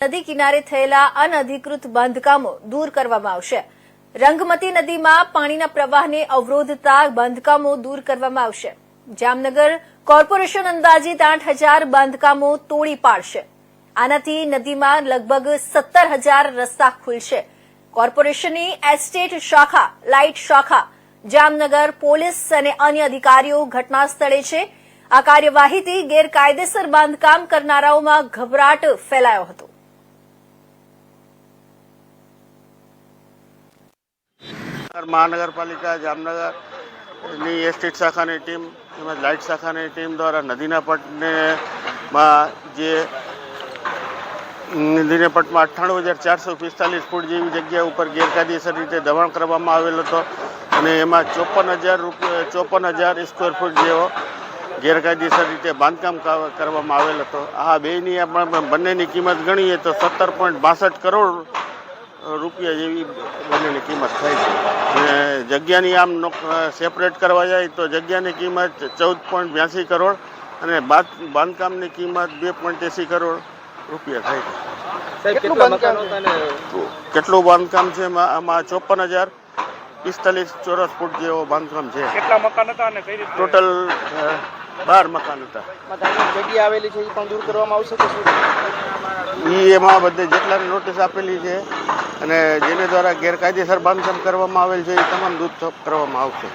નદી કિનારે થયેલા અનધિકૃત બાંધકામો દૂર કરવામાં આવશે. રંગમતી નદીમાં પાણીના પ્રવાહને અવરોધતા બાંધકામો દૂર કરવામાં આવશે. જામનગર કોર્પોરેશન અંદાજિત આઠ હજાર બાંધકામો તોડી પાડશે. આનાથી નદીમાં લગભગ સત્તર હજાર રસ્તા ખુલશે. કોર્પોરેશનની એસ્ટેટ શાખા, લાઇટ શાખા, જામનગર પોલીસ અને અન્ય અધિકારીઓ ઘટના સ્થળે છે. આ કાર્યવાહીથી ગેરકાયદેસર બાંધકામ કરનારાઓમાં ગભરાટ ફેલાયો હતો. મહાનગરપાલિકા, જામનગરની એસ્ટેટ શાખાની ટીમ તેમજ લાઇટ શાખાની ટીમ દ્વારા નદીના પટને માં જે નદીના પટમાં અઠ્ઠાણું હજાર ચારસો પિસ્તાલીસ ફૂટ જેવી જગ્યા ઉપર ગેરકાયદેસર રીતે દબાણ કરવામાં આવેલ હતો અને એમાં ચોપન હજાર રૂપિયા, ચોપન હજાર સ્ક્વેર ફૂટ જેવો ગેરકાયદેસર રીતે બાંધકામ કરવામાં આવેલ હતો. આ બેની આપણે બંનેની કિંમત ગણીએ તો સત્તર પોઈન્ટ બાસઠ કરોડ રૂપિયા જેવી બંનેની કિંમત થાય છે. અને જગ્યાની આમ સેપરેટ કરવા જાય તો જગ્યાની કિંમત ચૌદ પોઈન્ટ બ્યાસી કરોડ અને બાંધકામની કિંમત બે પોઈન્ટ એસી કરોડ રૂપિયા થાય છે. સાહેબ કેટલા મકાનો હતા ને? કેટલું બાંધકામ છે? આમાં ચોપન હજાર પિસ્તાલીસ ચોરસ ફૂટ જેવો બાંધકામ છે. કેટલા મકાન હતા અને કઈ ટોટલ બાર મકાન હતા. જગ્યા આવેલી છે એ પણ દૂર કરવામાં આવશે કે શું? એમાં બધે જેટલા નોટિસ આપેલી છે અને જેને દ્વારા ગેરકાયદેસર બાંધકામ કરવામાં આવેલ છે એ તમામ દૂર કરવામાં આવશે.